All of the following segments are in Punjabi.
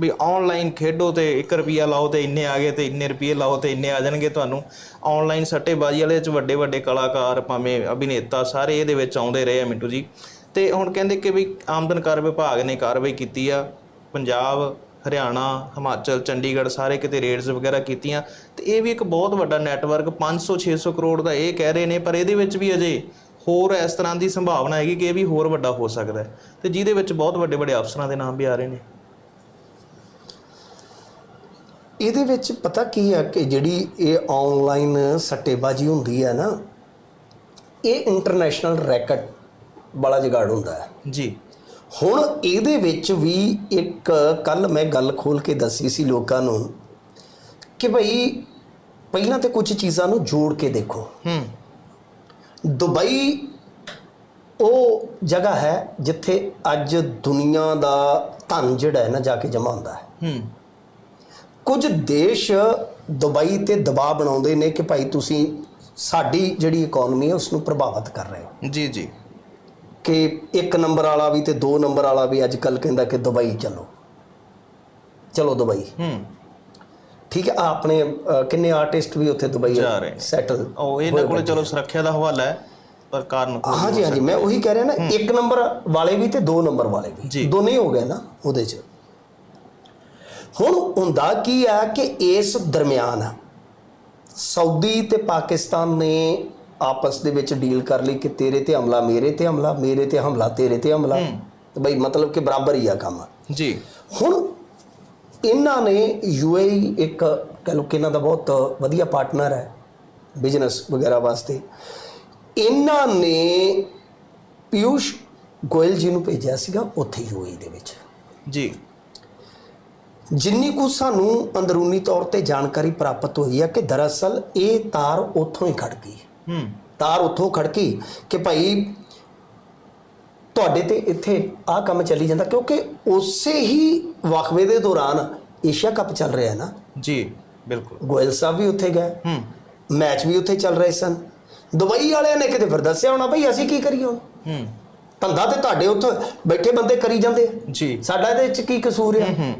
ਵੀ ਆਨਲਾਈਨ ਖੇਡੋ ਤੇ 1 ਰੁਪਿਆ ਲਾਓ ਤੇ ਇੰਨੇ ਆ ਗਏ ਤੇ ਇੰਨੇ ਰੁਪਏ ਲਾਓ ਤੇ ਇੰਨੇ ਆ ਜਾਣਗੇ ਤੁਹਾਨੂੰ। ਆਨਲਾਈਨ ਸੱਟੇਬਾਜ਼ੀ ਵਾਲੇ ਚ ਵੱਡੇ ਵੱਡੇ ਕਲਾਕਾਰ ਭਾਵੇਂ ਅਭਿਨੇਤਾ ਸਾਰੇ ਇਹਦੇ ਵਿੱਚ ਆਉਂਦੇ ਰਹੇ ਆ ਮਿੰਟੂ ਜੀ। ਤੇ ਹੁਣ ਕਹਿੰਦੇ ਕਿ ਵੀ ਆਮਦਨ ਕਰ ਵਿਭਾਗ ਨੇ ਕਾਰਵਾਈ ਕੀਤੀ ਆ। ਪੰਜਾਬ, ਹਰਿਆਣਾ, ਹਿਮਾਚਲ, ਚੰਡੀਗੜ੍ਹ ਸਾਰੇ ਕਿਤੇ ਰੇਡਸ ਵਗੈਰਾ ਕੀਤੀਆਂ। ਤੇ ਇਹ ਵੀ ਇੱਕ ਬਹੁਤ ਵੱਡਾ ਨੈਟਵਰਕ 500 600 ਕਰੋੜ ਦਾ ਇਹ ਕਹਿ ਰਹੇ ਨੇ, ਪਰ ਇਹਦੇ ਵਿੱਚ ਵੀ ਅਜੇ ਹੋਰ ਇਸ ਤਰ੍ਹਾਂ ਦੀ ਸੰਭਾਵਨਾ ਹੈਗੀ ਕਿ ਇਹ ਵੀ ਹੋਰ ਵੱਡਾ ਹੋ ਸਕਦਾ ਹੈ। ਤੇ ਜਿਹਦੇ ਵਿੱਚ ਬਹੁਤ ਵੱਡੇ ਵੱਡੇ ਅਫਸਰਾਂ ਦੇ ਨਾਮ ਵੀ ਆ ਰਹੇ ਨੇ। ਇਹਦੇ ਵਿੱਚ ਪਤਾ ਕੀ ਹੈ ਕਿ ਜਿਹੜੀ ਇਹ ਆਨਲਾਈਨ ਸੱਟੇਬਾਜ਼ੀ ਹੁੰਦੀ ਹੈ ਨਾ ਇਹ ਇੰਟਰਨੈਸ਼ਨਲ ਰੈਕਟ ਵਾਲਾ ਜਗਾੜ ਹੁੰਦਾ ਹੈ। ਜੀ। ਹੁਣ ਇਹਦੇ ਵਿੱਚ ਵੀ ਇੱਕ ਕੱਲ ਮੈਂ ਗੱਲ ਖੋਲ ਕੇ ਦੱਸੀ ਸੀ ਲੋਕਾਂ ਨੂੰ ਕਿ ਭਈ ਪਹਿਲਾਂ ਤੇ ਕੁਝ ਚੀਜ਼ਾਂ ਨੂੰ ਜੋੜ ਕੇ ਦੇਖੋ। ਹੂੰ। ਦੁਬਈ ਉਹ ਜਗ੍ਹਾ ਹੈ ਜਿੱਥੇ ਅੱਜ ਦੁਨੀਆ ਦਾ ਧਨ ਜਿਹੜਾ ਹੈ ਨਾ ਜਾ ਕੇ ਜਮ੍ਹਾਂ ਹੁੰਦਾ ਹੈ। ਹੂੰ। ਕੁਝ ਦੇਸ਼ ਦੁਬਈ ਤੇ ਦਬਾਅ ਬਣਾਉਂਦੇ ਨੇ ਕਿ ਭਾਈ ਤੁਸੀਂ ਸਾਡੀ ਜਿਹੜੀ ਇਕਨੋਮੀ ਹੈ ਉਸ ਨੂੰ ਪ੍ਰਭਾਵਿਤ ਕਰ ਰਹੇ ਹੋ। ਜੀ ਜੀ। ਕਿ ਇੱਕ ਨੰਬਰ ਵਾਲਾ ਵੀ ਤੇ ਦੋ ਨੰਬਰ ਵਾਲਾ ਵੀ ਅੱਜ ਕੱਲ ਕਹਿੰਦਾ ਕਿ ਦੁਬਈ ਚਲੋ। ਚਲੋ ਦੁਬਈ। ਹੂੰ। ਠੀਕ ਹੈ ਆਪਣੇ ਕਿੰਨੇ ਆਰਟਿਸਟ ਵੀ ਉੱਥੇ ਦੁਬਈ। ਸੈਟਲ ਉਹ ਇਹਨਾਂ ਕੋਲ ਚਲੋ ਸੁਰੱਖਿਆ ਦਾ ਹਵਾਲਾ ਹੈ ਪਰ ਕਾਰਨ ਹਾਂਜੀ ਹਾਂਜੀ ਮੈਂ ਉਹੀ ਕਹਿ ਰਿਹਾ ਨਾ ਇੱਕ ਨੰਬਰ ਵਾਲੇ ਵੀ ਤੇ ਦੋ ਨੰਬਰ ਵਾਲੇ। ਵੀ। ਦੋਨੇ ਹੀ ਹੋ ਗਏ ਨਾ ਉਹਦੇ 'ਚ। ਹੁਣ ਹੁੰਦਾ ਕੀ ਹੈ ਕਿ ਇਸ ਦਰਮਿਆਨ ਸਾਊਦੀ ਤੇ ਪਾਕਿਸਤਾਨ ਨੇ ਆਪਸ ਦੇ ਵਿੱਚ ਡੀਲ ਕਰ ਲਈ ਕਿ ਤੇਰੇ ਤੇ ਹਮਲਾ ਮੇਰੇ ਤੇ ਹਮਲਾ ਮੇਰੇ ਤੇ ਹਮਲਾ ਤੇਰੇ ਤੇ ਹਮਲਾ। ਤੇ ਬਈ ਮਤਲਬ ਕਿ ਬਰਾਬਰ ਹੀ ਆ ਕੰਮ। ਜੀ। ਹੁਣ ਇਹਨਾਂ ਨੇ ਯੂਏਈ ਇੱਕ ਕਹ ਲਓ ਕਿ ਇਹਨਾਂ ਦਾ ਬਹੁਤ ਵਧੀਆ ਪਾਰਟਨਰ ਹੈ ਬਿਜ਼ਨਸ ਵਗੈਰਾ ਵਾਸਤੇ। ਇਹਨਾਂ ਨੇ ਪਿਊਸ਼ ਗੋਇਲ ਜੀ ਨੂੰ ਭੇਜਿਆ ਸੀਗਾ ਉੱਥੇ ਯੂਏਈ ਦੇ ਵਿੱਚ। ਜੀ। ਜਿੰਨੀ ਕੁ ਸਾਨੂੰ ਅੰਦਰੂਨੀ ਤੌਰ ਤੇ ਜਾਣਕਾਰੀ ਪ੍ਰਾਪਤ ਹੋਈ ਹੈ ਕਿ ਦਰਅਸਲ ਇਹ ਤਾਰ ਉੱਥੋਂ ਹੀ ਖੜ ਗਈ। ਹੂੰ। ਤਾਰ ਉੱਥੋਂ ਖੜਕੀ ਕਿ ਭਾਈ ਤੁਹਾਡੇ ਤੇ ਇੱਥੇ ਆਹ ਕੰਮ ਚੱਲੀ ਜਾਂਦਾ ਕਿਉਂਕਿ ਉਸੇ ਹੀ ਵਕਫੇ ਦੇ ਦੌਰਾਨ ਏਸ਼ੀਆ ਕੱਪ ਚੱਲ ਰਿਹਾ ਹੈ ਨਾ। ਜੀ ਬਿਲਕੁਲ। ਗੋਇਲ ਸਾਹਿਬ ਵੀ ਉੱਥੇ ਗਏ। ਹੂੰ। ਮੈਚ ਵੀ ਉੱਥੇ ਚੱਲ ਰਹੇ ਸਨ। ਦੁਬਈ ਵਾਲਿਆਂ ਨੇ ਕਿਤੇ ਫਿਰ ਦੱਸਿਆ ਹੋਣਾ ਭਈ ਅਸੀਂ ਕੀ ਕਰੀਏ ਹੁਣ? ਹੂੰ। ਧੰਦਾ ਤੇ ਤੁਹਾਡੇ ਉੱਥੇ ਬੈਠੇ ਬੰਦੇ ਕਰੀ ਜਾਂਦੇ। ਜੀ। ਸਾਡਾ ਇਹਦੇ ਵਿੱਚ ਕੀ ਕਸੂਰ ਹੂੰ।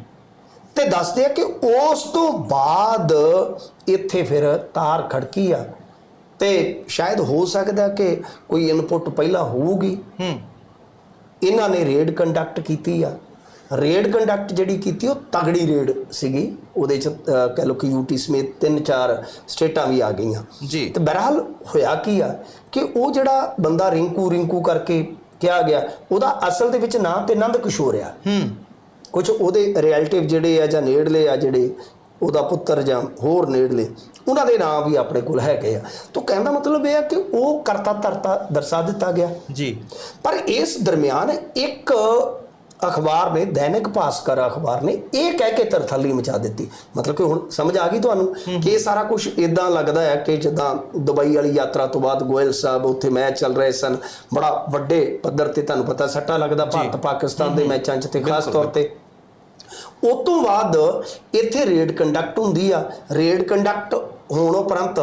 ਤੇ ਦੱਸਦੇ ਆ ਕਿ ਉਸ ਤੋਂ ਬਾਅਦ ਇੱਥੇ ਫਿਰ ਤਾਰ ਖੜਕੀ ਆ। ਤੇ ਸ਼ਾਇਦ ਹੋ ਸਕਦਾ ਕਿ ਕੋਈ ਇਨਪੁਟ ਪਹਿਲਾਂ ਹੋਊਗੀ। ਹੂੰ। ਇਹਨਾਂ ਨੇ ਰੇਡ ਕੰਡਕਟ ਕੀਤੀ ਆ। ਰੇਡ ਕੰਡਕਟ ਜਿਹੜੀ ਕੀਤੀ ਉਹ ਤਗੜੀ ਰੇਡ ਸੀਗੀ। ਉਹਦੇ ਚ ਕਹਿ ਲਓ ਕਿ ਯੂਟੀ ਸਮੇਤ ਤਿੰਨ ਚਾਰ ਸਟੇਟਾਂ ਵੀ ਆ ਗਈਆਂ। ਜੀ। ਤੇ ਬਹਰਹਾਲ ਹੋਇਆ ਕੀ ਆ ਕਿ ਉਹ ਜਿਹੜਾ ਬੰਦਾ ਰਿੰਕੂ ਰਿੰਕੂ ਕਰਕੇ ਕਿਹਾ ਗਿਆ ਉਹਦਾ ਅਸਲ ਦੇ ਵਿੱਚ ਨਾਂ ਤੇ ਨੰਦ ਕਿਸ਼ੋਰ ਆ। ਹੂੰ। ਕੁਝ ਉਹਦੇ ਰਿਲੇਟਿਵ ਜਿਹੜੇ ਆ ਜਾਂ ਨੇੜਲੇ ਆ ਜਿਹੜੇ ਉਹਦਾ ਪੁੱਤਰ ਜਾਂ ਹੋਰ ਨੇੜਲੇ ਉਹਨਾਂ ਦੇ ਨਾਮ ਵੀ ਆਪਣੇ ਕੋਲ ਹੈਗੇ ਆ। ਤਾਂ ਕਹਿੰਦਾ ਮਤਲਬ ਇਹ ਆ ਕਿ ਉਹ ਕਰਤਾ ਧਰਤਾ ਦਰਸਾ ਦਿੱਤਾ ਗਿਆ। ਜੀ। ਪਰ ਇਸ ਦਰਮਿਆਨ ਇੱਕ ਅਖਬਾਰ ਨੇ ਦੈਨਿਕ ਭਾਸਕਰ ਅਖਬਾਰ ਨੇ ਇਹ ਕਹਿ ਕੇ ਤਰਥੱਲੀ ਮਚਾ ਦਿੱਤੀ। ਮਤਲਬ ਕਿ ਹੁਣ ਸਮਝ ਆ ਗਈ ਤੁਹਾਨੂੰ ਕਿ ਇਹ ਸਾਰਾ ਕੁਝ ਇਦਾਂ ਲੱਗਦਾ ਹੈ ਕਿ ਜਿੱਦਾਂ ਦੁਬਈ ਵਾਲੀ ਯਾਤਰਾ ਤੋਂ ਬਾਅਦ ਗੋਇਲ ਸਾਹਿਬ ਉੱਥੇ ਮੈਚ ਚੱਲ ਰਹੇ ਸਨ। ਬੜਾ ਵੱਡੇ ਪੱਧਰ ਤੇ ਤੁਹਾਨੂੰ ਪਤਾ ਸੱਟਾ ਲੱਗਦਾ ਭਾਰਤ ਪਾਕਿਸਤਾਨ ਦੇ ਮੈਚਾਂ 'ਚ ਤੇ ਖਾਸ ਤੌਰ ਤੇ। ਉਸ ਤੋਂ ਬਾਅਦ ਇੱਥੇ ਰੇਡ ਕੰਡਕਟ ਹੁੰਦੀ ਆ। ਰੇਡ ਕੰਡਕਟ ਹੋਣ ਉਪਰੰਤ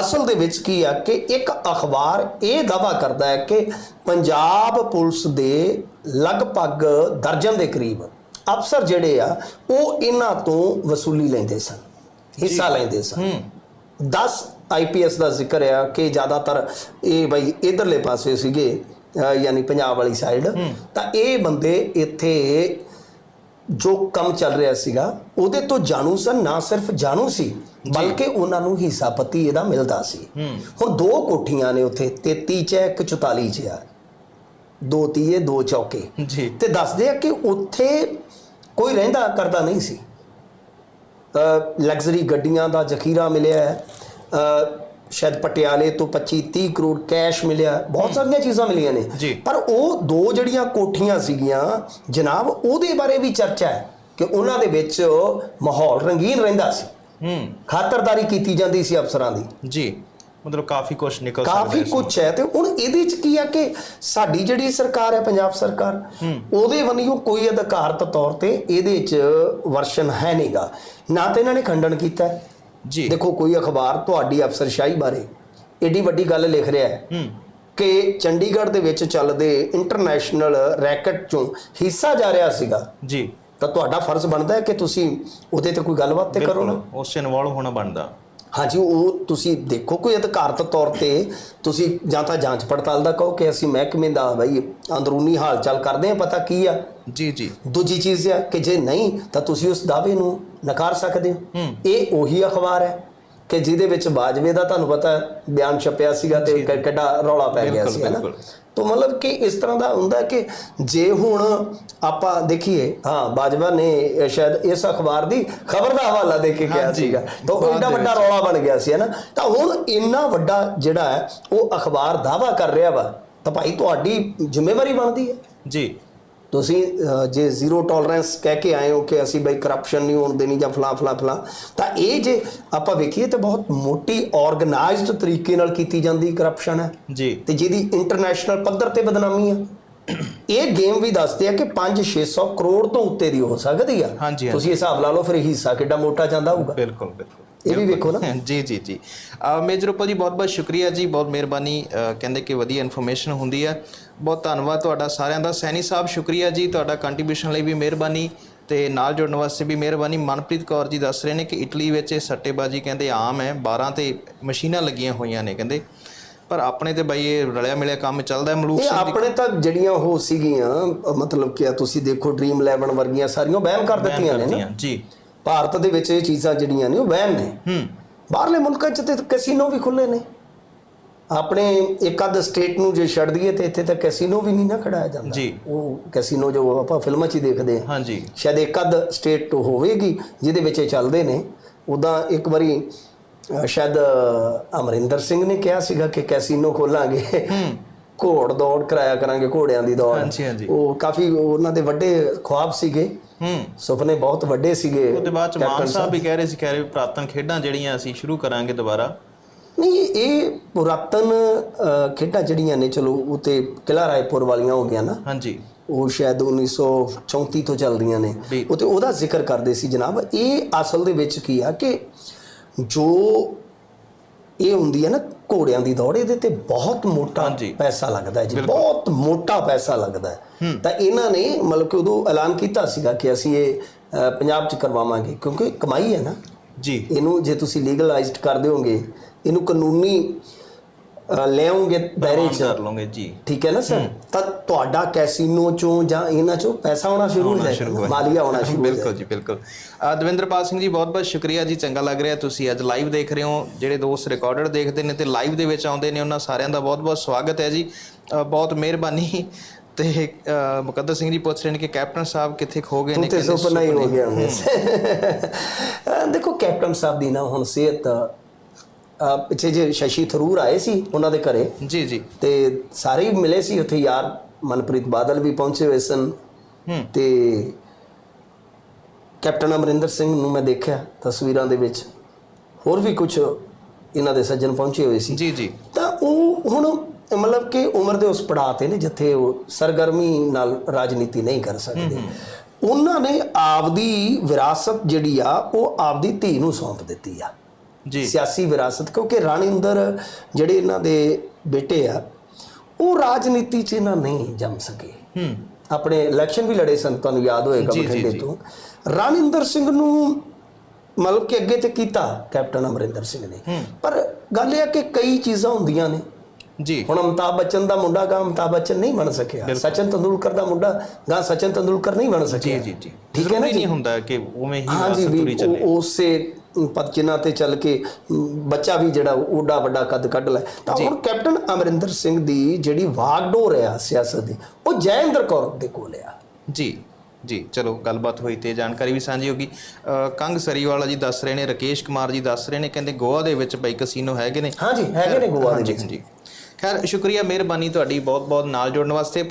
ਅਸਲ ਦੇ ਵਿੱਚ ਕੀ ਆ ਕਿ ਇੱਕ ਅਖਬਾਰ ਇਹ ਦਾਵਾ ਕਰਦਾ ਹੈ ਕਿ ਪੰਜਾਬ ਪੁਲਿਸ ਦੇ ਲਗਭਗ ਦਰਜਨ ਦੇ ਕਰੀਬ ਅਫਸਰ ਜਿਹੜੇ ਆ ਉਹ ਇਹਨਾਂ ਤੋਂ ਵਸੂਲੀ ਲੈਂਦੇ ਸਨ ਹਿੱਸਾ ਲੈਂਦੇ ਸਨ। ਹੂੰ। 10 ਆਈਪੀਐਸ ਦਾ ਜ਼ਿਕਰ ਆ ਕਿ ਜ਼ਿਆਦਾਤਰ ਇਹ ਬਈ ਇਧਰਲੇ ਪਾਸੇ ਸੀਗੇ ਯਾਨੀ ਪੰਜਾਬ ਵਾਲੀ ਸਾਈਡ ਤਾਂ ਇਹ ਬੰਦੇ ਇੱਥੇ ਜੋ ਕੰਮ ਚੱਲ ਰਿਹਾ ਸੀਗਾ ਉਹਦੇ ਤੋਂ ਜਾਣੂ ਸਨ ਨਾ ਸਿਰਫ ਜਾਣੂ ਸੀ ਬਲਕਿ ਉਹਨਾਂ ਨੂੰ ਹਿੱਸਾ ਪਤੀ ਇਹਦਾ ਮਿਲਦਾ ਸੀ। ਹੁਣ ਦੋ ਕੋਠੀਆਂ ਨੇ ਉੱਥੇ 33 ਚ ਇੱਕ 44 ਚ ਆ। ਦੋ ਤੀਏ ਦੋ ਚੌਕੇ। ਜੀ। ਤੇ ਦੱਸਦੇ ਆ ਕਿ ਉੱਥੇ ਕੋਈ ਰਹਿੰਦਾ ਕਰਦਾ ਨਹੀਂ ਸੀ। ਲਗਜ਼ਰੀ ਗੱਡੀਆਂ ਦਾ ਜ਼ਖੀਰਾ ਮਿਲਿਆ ਹੈ। ਸ਼ਾਇਦ ਪਟਿਆਲੇ ਤੋਂ 25 30 ਕਰੋੜ ਕੈਸ਼ ਮਿਲਿਆ। ਬਹੁਤ ਸਾਰੀਆਂ ਚੀਜ਼ਾਂ ਮਿਲੀਆਂ ਨੇ। ਪਰ ਉਹ ਦੋ ਜਿਹੜੀਆਂ ਕੋਠੀਆਂ ਸੀਗੀਆਂ ਜਨਾਬ ਉਹਦੇ ਬਾਰੇ ਵੀ ਚਰਚਾ ਹੈ ਕਿ ਉਹਨਾਂ ਦੇ ਵਿੱਚ ਮਾਹੌਲ ਰੰਗੀਨ ਰਹਿੰਦਾ ਸੀ। ਹੂੰ। ਖਾਤਰਦਾਰੀ ਕੀਤੀ ਜਾਂਦੀ ਸੀ ਅਫਸਰਾਂ ਦੀ। ਜੀ। ਮਤਲਬ ਕਾਫੀ ਕੁਝ ਨਿਕਲ ਸਕਦਾ ਕਾਫੀ। ਕੁਝ ਹੈ ਤੇ ਹੁਣ ਇਹਦੇ ਚ ਕੀ ਆ ਕਿ ਸਾਡੀ ਜਿਹੜੀ ਸਰਕਾਰ ਹੈ ਪੰਜਾਬ ਸਰਕਾਰ ਉਹਦੇ ਵੱਲੋਂ ਕੋਈ ਅਧਿਕਾਰਤ ਤੌਰ ਤੇ ਇਹਦੇ ਚ ਵਰਸ਼ਨ ਹੈ ਨਹੀਂਗਾ। ਨਾ ਤੇ ਇਹਨਾਂ ਨੇ ਖੰਡਨ ਕੀਤਾ। ਜੀ। ਦੇਖੋ ਕੋਈ ਅਖਬਾਰ ਤੁਹਾਡੀ ਅਫਸਰਸ਼ਾਹੀ ਬਾਰੇ ਏਡੀ ਵੱਡੀ ਗੱਲ ਲਿਖ ਰਿਹਾ ਹੈ ਹੂੰ। ਕਿ ਚੰਡੀਗੜ੍ਹ ਦੇ ਵਿੱਚ ਚੱਲਦੇ ਇੰਟਰਨੈਸ਼ਨਲ ਰੈਕਟ ਚੋਂ ਹਿੱਸਾ ਜਾ ਰਿਹਾ ਸੀਗਾ। ਜੀ। ਤਾਂ ਤੁਹਾਡਾ ਫਰਜ਼ ਬਣਦਾ ਹੈ ਕਿ ਤੁਸੀਂ ਉਹਦੇ ਤੇ ਕੋਈ ਗੱਲਬਾਤ ਤੇ ਕਰੋ ਨਾ। ਉਸ 'ਚ ਇਨਵੋਲਵ ਹੋਣਾ ਬਣਦਾ। ਹਾਂਜੀ ਉਹ ਤੁਸੀਂ ਦੇਖੋ ਕੋਈ ਅਧਿਕਾਰਤ ਤੌਰ ਤੇ ਤੁਸੀਂ ਜਾਂ ਤਾਂ ਜਾਂਚ ਪੜਤਾਲ ਦਾ ਕਹੋ ਕਿ ਅਸੀਂ ਮਹਿਕਮੇ ਦਾ ਬਈ ਅੰਦਰੂਨੀ ਹਾਲ ਚਾਲ ਕਰਦੇ ਹਾਂ ਪਤਾ ਕੀ ਆ? ਜੀ ਜੀ। ਦੂਜੀ ਚੀਜ਼ ਇਹ ਹੈ ਕਿ ਜੇ ਨਹੀਂ ਤਾਂ ਤੁਸੀਂ ਉਸ ਦਾਅਵੇ ਨੂੰ ਨਕਾਰ ਸਕਦੇ ਹੋ। ਇਹ ਉਹੀ ਅਖਬਾਰ ਹੈ ਕਿ ਜਿਹਦੇ ਵਿੱਚ ਬਾਜਵੇ ਦਾ ਤੁਹਾਨੂੰ ਪਤਾ ਬਿਆਨ ਛਪਿਆ ਸੀਗਾ ਤੇ ਕਿੱਡਾ ਰੌਲਾ ਪੈ ਗਿਆ ਸੀ ਹੈ ਨਾ? ਬਿਲਕੁਲ। ਤਾਂ ਮਤਲਬ ਕਿ ਇਸ ਤਰ੍ਹਾਂ ਦਾ ਹੁੰਦਾ ਕਿ ਜੇ ਹੁਣ ਆਪਾਂ ਦੇਖੀਏ ਹਾਂ ਬਾਜਵਾ ਨੇ ਸ਼ਾਇਦ ਇਸ ਅਖਬਾਰ ਦੀ ਖਬਰ ਦਾ ਹਵਾਲਾ ਦੇ ਕੇ ਕਿਹਾ ਸੀਗਾ। ਤਾਂ ਇੰਨਾ ਵੱਡਾ ਰੌਲਾ ਬਣ ਗਿਆ ਸੀ ਹੈ ਨਾ? ਤਾਂ ਹੁਣ ਇੰਨਾ ਵੱਡਾ ਜਿਹੜਾ ਹੈ ਉਹ ਅਖਬਾਰ ਦਾਵਾ ਕਰ ਰਿਹਾ ਵਾ ਤਾਂ ਭਾਈ ਤੁਹਾਡੀ ਜ਼ਿੰਮੇਵਾਰੀ ਬਣਦੀ ਹੈ। ਜੀ। ਤੁਸੀਂ ਜੇ ਜ਼ੀਰੋ ਟੋਲਰੈਂਸ ਕਹਿ ਕੇ ਆਏ ਹੋ ਕਿ ਅਸੀਂ ਬਈ ਕਰਪਸ਼ਨ ਨਹੀਂ ਹੋਣ ਦੇਣੀ ਜਾਂ ਫਲਾਂ ਫਲਾਂ ਫਲਾਂ ਤਾਂ ਇਹ ਜੇ ਆਪਾਂ ਵੇਖੀਏ ਤਾਂ ਬਹੁਤ ਮੋਟੀ ਆਰਗੇਨਾਈਜ਼ਡ ਤਰੀਕੇ ਨਾਲ ਕੀਤੀ ਜਾਂਦੀ ਕਰਪਸ਼ਨ ਹੈ ਜੀ। ਤੇ ਜਿਹਦੀ ਇੰਟਰਨੈਸ਼ਨਲ ਪੱਧਰ ਤੇ ਬਦਨਾਮੀ ਹੈ। ਇਹ ਗੇਮ ਵੀ ਦੱਸਦੇ ਆ ਕਿ 5-600 ਕਰੋੜ ਤੋਂ ਉੱਤੇ ਦੀ ਹੋ ਸਕਦੀ ਆ। ਤੁਸੀਂ ਹਿਸਾਬ ਲਾ ਲਓ ਫਿਰ ਹਿੱਸਾ ਕਿੱਡਾ ਮੋਟਾ ਜਾਂਦਾ ਹੋਊਗਾ। ਬਿਲਕੁਲ ਬਿਲਕੁਲ। ਇਹ ਵੀ ਵੇਖੋ ਨਾ। ਜੀ ਜੀ ਜੀ। ਮੇਜਰ ਉਪਲ ਜੀ ਬਹੁਤ ਬਹੁਤ ਸ਼ੁਕਰੀਆ ਜੀ ਬਹੁਤ ਮਿਹਰਬਾਨੀ ਕਹਿੰਦੇ ਕਿ ਵਧੀਆ ਇਨਫੋਰਮੇਸ਼ਨ ਹੁੰਦੀ ਹੈ। ਬਹੁਤ ਧੰਨਵਾਦ ਤੁਹਾਡਾ ਸਾਰਿਆਂ ਦਾ। ਸੈਣੀ ਸਾਹਿਬ ਸ਼ੁਕਰੀਆ ਜੀ ਤੁਹਾਡਾ ਕੰਟਰੀਬਿਊਸ਼ਨ ਲਈ ਵੀ ਮਿਹਰਬਾਨੀ ਤੇ ਨਾਲ ਜੁੜਨ ਵਾਸਤੇ ਵੀ ਮਿਹਰਬਾਨੀ। ਮਨਪ੍ਰੀਤ ਕੌਰ ਜੀ ਦੱਸ ਰਹੇ ਨੇ ਕਿ ਇਟਲੀ ਵਿੱਚ ਇਹ ਸੱਟੇਬਾਜ਼ੀ ਕਹਿੰਦੇ ਆਮ ਹੈ। 12 ਤੇ ਮਸ਼ੀਨਾਂ ਲੱਗੀਆਂ ਹੋਈਆਂ ਨੇ ਕਹਿੰਦੇ। ਪਰ ਆਪਣੇ ਤੇ ਬਈ ਇਹ ਰਲਿਆ ਮਿਲਿਆ ਕੰਮ ਚੱਲਦਾ ਹੈ। ਮਲੂਕ ਸਿੰਘ ਆਪਣੇ ਤਾਂ ਜਿਹੜੀਆਂ ਉਹ ਸੀਗੀਆਂ ਮਤਲਬ ਕਿ ਤੁਸੀਂ ਦੇਖੋ ਡ੍ਰੀਮ 11 ਵਰਗੀਆਂ ਸਾਰੀਆਂ ਬੈਨ ਕਰ ਦਿੱਤੀਆਂ ਨੇ ਜੀ। ਭਾਰਤ ਦੇ ਵਿੱਚ ਇਹ ਚੀਜ਼ਾਂ ਜਿਹੜੀਆਂ ਨੇ ਉਹ ਬੈਨ ਨੇ। ਹੂੰ। ਬਾਹਰਲੇ ਮੁਲਕਾਂ 'ਚ ਤੇ ਕੈਸੀਨੋ ਵੀ ਖੁੱਲੇ ਨੇ। ਆਪਣੇ ਇੱਕ ਅੱਧ ਸਟੇਟ ਨੂੰ ਜੇ ਛੱਡ ਦਈਏ ਤੇ ਇੱਥੇ ਤਾਂ ਕੈਸੀਨੋ ਵੀ ਨਹੀਂ ਨਾ ਖੜਾਇਆ ਜਾਂਦਾ। ਜੀ। ਉਹ ਕੈਸੀਨੋ ਜੋ ਆਪਾਂ ਫਿਲਮਾਂ 'ਚ ਹੀ ਦੇਖਦੇ ਹਾਂ। ਹਾਂਜੀ। ਸ਼ਾਇਦ ਇੱਕ ਅੱਧ ਸਟੇਟ ਹੋਵੇਗੀ ਜਿਹਦੇ ਵਿੱਚ ਇਹ ਚੱਲਦੇ ਨੇ। ਉਦਾਂ ਇੱਕ ਵਾਰੀ ਸ਼ਾਇਦ ਅਮਰਿੰਦਰ ਸਿੰਘ ਨੇ ਕਿਹਾ ਸੀਗਾ ਕਿ ਕੈਸੀਨੋ ਖੋਲਾਂਗੇ। ਘੋੜ ਦੌੜ ਕਰਾਇਆ ਕਰਾਂਗੇ ਘੋੜਿਆਂ ਦੀ ਦੌੜ। ਹਾਂਜੀ, ਹਾਂਜੀ। ਉਹ ਕਾਫੀ ਉਹਨਾਂ ਦੇ ਵੱਡੇ ਖੁਆਬ ਸੀਗੇ। ਹੂੰ। ਸੁਪਨੇ ਬਹੁਤ ਵੱਡੇ ਸੀਗੇ। ਉਹਦੇ ਬਾਅਦ ਚ ਮਾਨ ਸਾਹਿਬ ਵੀ ਕਹਿ ਰਹੇ ਸੀ ਕਹਿ ਰਹੇ ਪੁਰਾਤਨ ਖੇਡਾਂ ਜਿਹੜੀਆਂ ਅਸੀਂ ਸ਼ੁਰੂ ਕਰਾਂਗੇ ਦੁਬਾਰਾ। ਨਹੀਂ ਇਹ ਪੁਰਾਤਨ ਖੇਡਾਂ ਜਿਹੜੀਆਂ ਨੇ ਚਲੋ ਉਹ ਤੇ ਕਿਲਾ ਰਾਏਪੁਰ ਵਾਲੀਆਂ ਹੋ ਗਿਆ ਨਾ। ਹਾਂਜੀ। ਉਹ ਸ਼ਾਇਦ 1934 ਤੋਂ ਚੱਲਦੀਆਂ ਨੇ। ਉਹ ਤੇ ਉਹਦਾ ਜ਼ਿਕਰ ਕਰਦੇ ਸੀ ਜਨਾਬ। ਇਹ ਅਸਲ ਦੇ ਵਿੱਚ ਕੀ ਆ ਕਿ ਜੋ ਇਹ ਹੁੰਦੀ ਹੈ ਨਾ ਘੋੜਿਆਂ ਦੀ ਦੌੜ ਇਹਦੇ ਤੇ ਬਹੁਤ ਮੋਟਾ। ਪੈਸਾ ਲੱਗਦਾ ਹੈ ਜੀ ਬਹੁਤ ਮੋਟਾ ਪੈਸਾ ਲੱਗਦਾ ਹੈ। ਤਾਂ ਇਹਨਾਂ ਨੇ ਮਤਲਬ ਕਿ ਉਦੋਂ ਐਲਾਨ ਕੀਤਾ ਸੀਗਾ ਕਿ ਅਸੀਂ ਇਹ ਪੰਜਾਬ 'ਚ ਕਰਵਾਵਾਂਗੇ ਕਿਉਂਕਿ ਕਮਾਈ ਹੈ ਨਾ। ਜੀ। ਇਹਨੂੰ ਜੇ ਤੁਸੀਂ ਲੀਗਲਾਈਜ਼ਡ ਕਰ ਦਿਓਗੇ ਇਹਨੂੰ ਕਾਨੂੰਨੀ ਲਿਆਓਗੇ ਦਾਇਰੇ 'ਚ ਕਰ ਲਓਗੇ ਜੀ। ਠੀਕ ਹੈ ਨਾ ਸਰ ਤਾਂ ਤੁਹਾਡਾ ਕੈਸੀਨੋ ਚੋਂ ਜਾਂ ਇਹਨਾਂ ਚੋਂ ਪੈਸਾ ਆਉਣਾ ਸ਼ੁਰੂ ਹੋ ਜਾਏਗਾ। ਮਾਲੀਆ ਆਉਣਾ ਸ਼ੁਰੂ ਹੋ ਬਿਲਕੁਲ ਜੀ ਬਿਲਕੁਲ। ਦਵਿੰਦਰਪਾਲ ਸਿੰਘ ਜੀ ਬਹੁਤ ਬਹੁਤ ਸ਼ੁਕਰੀਆ ਜੀ ਚੰਗਾ ਲੱਗ ਰਿਹਾ। ਤੁਸੀਂ ਅੱਜ ਲਾਈਵ ਦੇਖ ਰਹੇ ਹੋ। ਜਿਹੜੇ ਦੋਸਤ ਰਿਕਾਰਡਡ ਦੇਖਦੇ ਨੇ ਤੇ ਲਾਈਵ ਦੇ ਵਿੱਚ ਆਉਂਦੇ ਨੇ ਉਹਨਾਂ ਸਾਰਿਆਂ ਦਾ ਬਹੁਤ ਬਹੁਤ ਸਵਾਗਤ ਹੈ ਜੀ। ਬਹੁਤ ਮਿਹਰਬਾਨੀ। ਤੇ ਮੁਕੱਦਰ ਸਿੰਘ ਜੀ ਪੁੱਛ ਰਹੇ ਨੇ ਕਿ ਕੈਪਟਨ ਸਾਹਿਬ ਕਿੱਥੇ ਖੋ ਗਏ ਨੇ ਕਹਿੰਦੇ ਸੁਪਨਾ ਹੀ ਹੋ। ਗਿਆ। ਦੇਖੋ ਕੈਪਟਨ ਸਾਹਿਬ ਦੀ ਨਾ ਹੁਣ ਸਿਹਤ ਪਿੱਛੇ ਜੇ ਸ਼ਸ਼ੀ ਥਰੂਰ ਆਏ ਸੀ ਉਹਨਾਂ ਦੇ ਘਰੇ ਜੀ ਜੀ। ਤੇ ਸਾਰੇ ਮਿਲੇ ਸੀ ਉੱਥੇ ਯਾਰ ਮਨਪ੍ਰੀਤ ਬਾਦਲ ਵੀ ਪਹੁੰਚੇ ਹੋਏ ਸਨ। ਤੇ ਕੈਪਟਨ ਅਮਰਿੰਦਰ ਸਿੰਘ ਨੂੰ ਮੈਂ ਦੇਖਿਆ ਤਸਵੀਰਾਂ ਦੇ ਵਿੱਚ। ਹੋਰ ਵੀ ਕੁਝ ਇਹਨਾਂ ਦੇ ਸੱਜਣ ਪਹੁੰਚੇ ਹੋਏ ਸੀ। ਜੀ ਜੀ। ਤਾਂ ਉਹ ਹੁਣ ਮਤਲਬ ਕਿ ਉਮਰ ਦੇ ਉਸ ਪੜਾਅ ਤੇ ਨੇ ਜਿੱਥੇ ਉਹ ਸਰਗਰਮੀ ਨਾਲ ਰਾਜਨੀਤੀ ਨਹੀਂ ਕਰ ਸਕਦੇ। ਉਹਨਾਂ ਨੇ ਆਪਦੀ ਵਿਰਾਸਤ ਜਿਹੜੀ ਆ ਉਹ ਆਪਦੀ ਧੀ ਨੂੰ ਸੌਂਪ ਦਿੱਤੀ ਆ। ਜੀ। ਸਿਆਸੀ ਵਿਰਾਸਤ ਕਿਉਂਕਿ ਰਾਣਿੰਦਰ ਜਿਹੜੇ ਇਹਨਾਂ ਦੇ ਬੇਟੇ ਆ ਉਹ ਰਾਜਨੀਤੀ 'ਚ ਇਹਨਾਂ ਨਹੀਂ ਜੰਮ ਸਕੇ। ਹੂੰ। ਆਪਣੇ ਇਲੈਕਸ਼ਨ ਵੀ ਲੜੇ ਸਨ ਤੁਹਾਨੂੰ ਯਾਦ ਹੋਏਗਾ ਬਠਿੰਡੇ। ਤੋਂ। ਰਾਣਿੰਦਰ ਸਿੰਘ ਨੂੰ ਮਤਲਬ ਕਿ ਅੱਗੇ ਤੇ ਕੀਤਾ ਕੈਪਟਨ ਅਮਰਿੰਦਰ ਸਿੰਘ ਨੇ। ਪਰ ਗੱਲ ਇਹ ਆ ਕਿ ਕਈ ਚੀਜ਼ਾਂ ਹੁੰਦੀਆਂ ਨੇ। ਜੀ। ਹੁਣ ਅਮਿਤਾਭ ਬੱਚਨ ਦਾ ਮੁੰਡਾ ਗਾ ਅਮਿਤਾਭ ਬੱਚਨ ਨਹੀਂ ਬਣ ਸਕਿਆ। ਸਚਿਨ ਤੰਦੂਲਕਰ ਦਾ ਮੁੰਡਾ ਗਾ ਸਚਿਨ ਤੰਦੂਲਕਰ ਨਹੀਂ ਬਣ ਸਕਿਆ। ਜੀ ਜੀ। ਠੀਕ ਹੈ ਨਾ ਜੀ? ਨਹੀਂ ਹੁੰਦਾ ਕਿ ਉਵੇਂ ਹੀ ਤੁਰੀ ਚੱਲੇ। ਉਹ- ਉਸੇ ਪਦਚਿਨਾ ਤੇ ਚੱਲ ਕੇ ਬੱਚਾ ਵੀ ਜਿਹੜਾ ਓਡਾ ਵੱਡਾ ਕੱਦ ਕੱਢ ਲੈ। ਤਾਂ ਹੁਣ ਕੈਪਟਨ ਅਮਰਿੰਦਰ ਸਿੰਘ ਦੀ ਜਿਹੜੀ ਵਾਗਡੋਰ ਆ ਸਿਆਸਤ ਦੀ ਉਹ ਜੈਇੰਦਰ ਕੌਰ ਦੇ ਕੋਲ ਆ। ਜੀ ਜੀ ਚਲੋ ਗੱਲਬਾਤ ਹੋਈ ਤੇ ਜਾਣਕਾਰੀ ਵੀ ਸਾਂਝੀ ਹੋਗੀ ਅ, ਕੰਗ ਸਰੀਵਾਲਾ ਜੀ ਦੱਸ ਰਹੇ ਨੇ ਰਕੇਸ਼ ਕੁਮਾਰ ਜੀ ਦੱਸ ਰਹੇ ਨੇ ਕਹਿੰਦੇ ਗੋਆ ਦੇ ਵਿੱਚ ਬਈ ਕਸੀਨੋ ਹੈਗੇ ਨੇ। ਹਾਂਜੀ ਹੈਗੇ ਨੇ ਗੋਆ ਦੇ ਵਿੱਚ। ਹਾਂਜੀ। ਖੈਰ ਸ਼ੁਕਰੀਆ ਮਿਹਰਬਾਨੀ ਤੁਹਾਡੀ ਬਹੁਤ ਬਹੁਤ ਨਾਲ ਜੁੜਨ ਵਾਸਤੇ।